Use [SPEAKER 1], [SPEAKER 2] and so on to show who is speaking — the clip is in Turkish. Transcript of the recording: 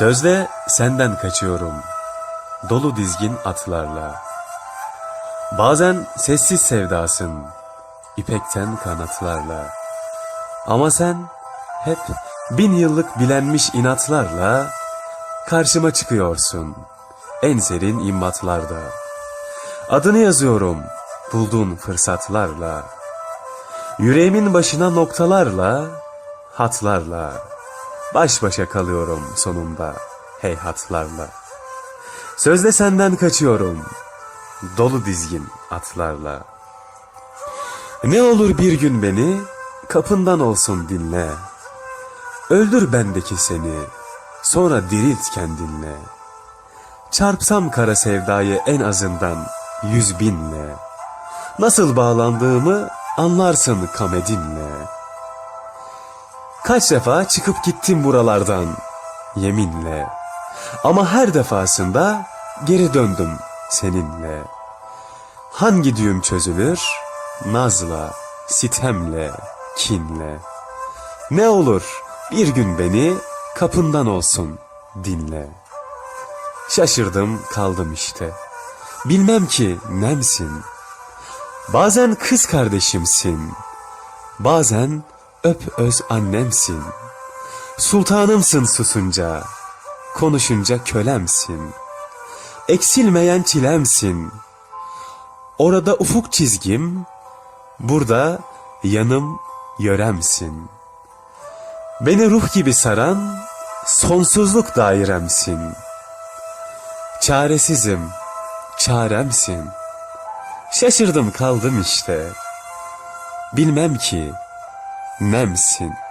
[SPEAKER 1] Sözde senden kaçıyorum. Dolu dizgin atlarla. Bazen sessiz sevdasın. ipekten kanatlarla. Ama sen hep bin yıllık bilenmiş inatlarla karşıma çıkıyorsun. En serin imbatlarda. Adını yazıyorum bulduğun fırsatlarla. Yüreğimin başına noktalarla, hatlarla. Baş başa kalıyorum sonunda heyhatlarla. Sözde senden kaçıyorum. Dolu dizgin atlarla. Ne olur bir gün beni kapından olsun dinle. Öldür bendeki seni, sonra dirilt kendinle. Çarpsam kara sevdayı en azından yüz binle. Nasıl bağlandığımı anlarsın kamedinle. Kaç defa çıkıp gittim buralardan yeminle. Ama her defasında geri döndüm seninle. Hangi düğüm çözülür? Nazla, sitemle, kinle. Ne olur bir gün beni kapından olsun dinle. Şaşırdım kaldım işte. Bilmem ki nemsin. Bazen kız kardeşimsin. Bazen öp öz annemsin. Sultanımsın susunca. Konuşunca kölemsin. Eksilmeyen çilemsin. Orada ufuk çizgim, burada yanım yöremsin. Beni ruh gibi saran sonsuzluk dairemsin. Çaresizim, çaremsin. Şaşırdım kaldım işte. Bilmem ki nemsin.''